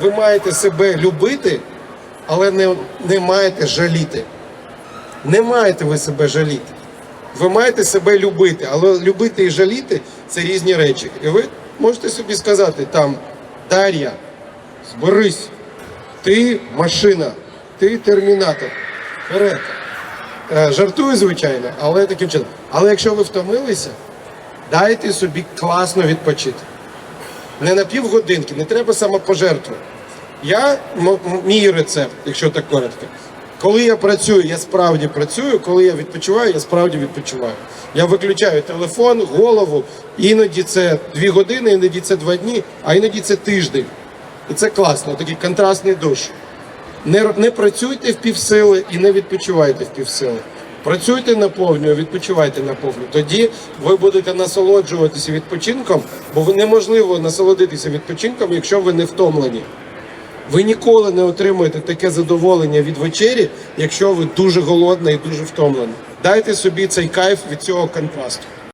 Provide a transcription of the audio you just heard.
Ви маєте себе любити, але не, не маєте жаліти. Не маєте ви себе жаліти. Ви маєте себе любити, але любити і жаліти це різні речі. І ви можете собі сказати там, Дар'я, зберись, ти машина, ти термінатор. Вперед. Е, Жартую, звичайно, але таким чином. Але якщо ви втомилися, дайте собі класно відпочити. Не на півгодинки, не треба самопожертву. Я мій рецепт, якщо так коротко. Коли я працюю, я справді працюю. Коли я відпочиваю, я справді відпочиваю. Я виключаю телефон, голову. Іноді це дві години, іноді це два дні, а іноді це тиждень. І це класно, такий контрастний душ. Не, не працюйте в півсили і не відпочивайте в півсили. Працюйте наповню, відпочивайте наповню. Тоді ви будете насолоджуватися відпочинком, бо неможливо насолодитися відпочинком, якщо ви не втомлені. Ви ніколи не отримуєте таке задоволення від вечері, якщо ви дуже голодна і дуже втомлена. Дайте собі цей кайф від цього контрасту.